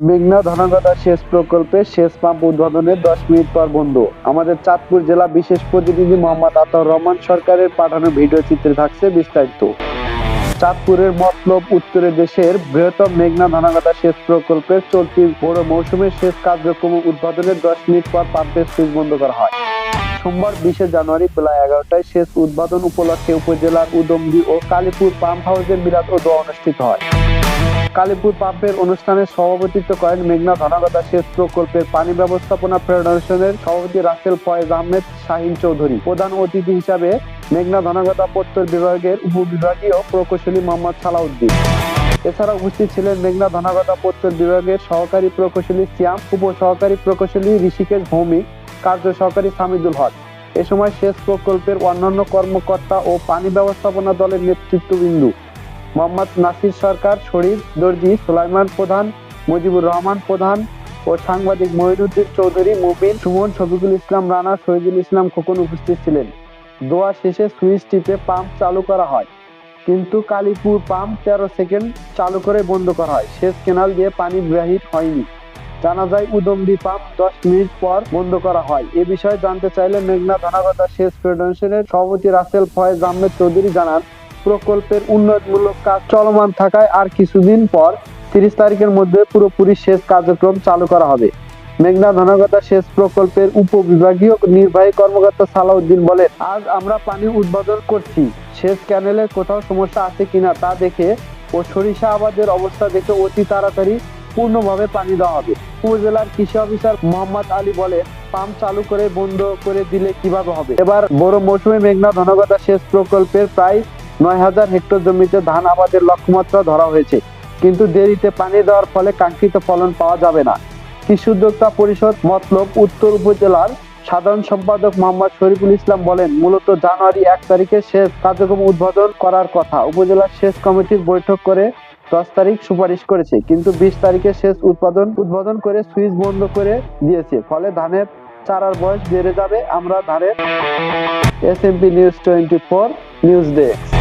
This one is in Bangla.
মেঘনা ধনাগতা সেচ প্রকল্পে সেচ পাম্প উদ্বোধনের দশ মিনিট পর বন্ধ। আমাদের চাঁদপুর জেলা বিশেষ প্রতিনিধি মোহাম্মদ আতাউর রহমান সরকারের পাঠানো ভিডিও চিত্রে থাকছে বিস্তারিত। চাঁদপুরের মতলব উত্তরে দেশের বৃহত্তম মেঘনা ধনাগতা সেচ প্রকল্পের চলতি বড় মৌসুমে সেচ কার্যক্রম উদ্বোধনের দশ মিনিট পর পাম্পের সুইচ বন্ধ করা হয়। সোমবার বিশে জানুয়ারি বেলা এগারোটায় শেষ উদ্বোধন উপলক্ষে উপজেলার উদমদি ও কালীপুর পাম্প হাউসের মিলাদ ও দোয়া অনুষ্ঠিত হয়। কালীপুর পাম্পের অনুষ্ঠানে সভাপতিত্ব করেন মেঘনা ধনাগতা সেচ প্রকল্পের পানি ব্যবস্থাপনা ফেডারেশনের সভাপতি রাসেল ফয়েজ আহমেদ শাহিন চৌধুরী। প্রধান অতিথি হিসাবে মেঘনা ধনাগতা প্রত্যর বিভাগের উপবিভাগীয় প্রকৌশলী মোহাম্মদ সালাউদ্দিন। এছাড়া উপস্থিত ছিলেন মেঘনা ধনাগতা প্রত্যর বিভাগের সহকারী প্রকৌশলী সিয়াম উপ সহকারী প্রকৌশলী ঋষিকেশ ভৌমিক, কার্য সহকারী সামিদুল হক। এ সময় সেচ প্রকল্পের অন্যান্য কর্মকর্তা ও পানি ব্যবস্থাপনা দলের নেতৃত্ববিন্দু। মোহাম্মদ নাসির সরকার, শরীফ দর্জি, সুলাইমান প্রধান, মুজিবুর রহমান প্রধান ও সাংবাদিক মহিনুদ্দিন চৌধুরী, মুবিন, সুমন, শফিকুল ইসলাম রানা শহীদুল ইসলাম খোকন উপস্থিত ছিলেন। দোয়া শেষে সুইচ টিপে পাম্প চালু করা হয়। কিন্তু কালীপুর পাম্প তেরো সেকেন্ড চালু করে বন্ধ করা হয়। শেষ কেনাল দিয়ে পানি বাহির হয়নি। জানা যায় উদমদি পাম্প দশ মিনিট পর বন্ধ করা হয়। এ বিষয়ে জানতে চাইলে মেঘনা ধনাগতা শেষ ফেডারেশনের সভাপতি রাসেল ফয়েজ আহমেদ চৌধুরী জানান প্রকল্পের উন্নয়নমূলক কাজ চলমান থাকায় আর কিছুদিন পর তিরিশ তারিখের মধ্যে পুরোপুরি সেচ কার্যক্রম চালু করা হবে। মেঘনা ধনাগতা সেচ প্রকল্পের উপবিভাগীয় নির্বাহী কর্মকর্তা সালাউদ্দিন বলেন, আজ আমরা পানি উদ্বোধন করছি। সেচ ক্যানেলে কোথাও সমস্যা আছে কিনা তা দেখে ও সরিষা আবাদের অবস্থা দেখে অতি তাড়াতাড়ি পূর্ণভাবে পানি দেওয়া হবে। উপজেলার কৃষি অফিসার মোহাম্মদ আলী বলে পাম্প চালু করে বন্ধ করে দিলে কীভাবে হবে? এবার বড় মৌসুমে মেঘনা ধনগতা সেচ প্রকল্পের প্রায় নয় হাজার হেক্টর জমিতে ধান আবাদের লক্ষ্যমাত্রা ধরা হয়েছে। কিন্তু দেরিতে পানি দেওয়ার ফলে কাঙ্ক্ষিত ফলন পাওয়া যাবে না। কৃষি উদ্যোক্তা পরিষদ মতলব উত্তর উপজেলার সাধারণ সম্পাদক মোহাম্মদ শরীফুল ইসলাম বলেন, মূলত জানুয়ারি এক তারিখে সেচ কার্যক্রম উদ্বোধন করার কথা উপজেলার শেষ কমিটির বৈঠক করে দশ তারিখ সুপারিশ করেছে। কিন্তু বিশ তারিখে শেষ উৎপাদন উদ্বোধন করে সুইচ বন্ধ করে দিয়েছে। ফলে ধানের চারার বয়স বেড়ে যাবে। আমরা ধানের S MP news twenty four news desk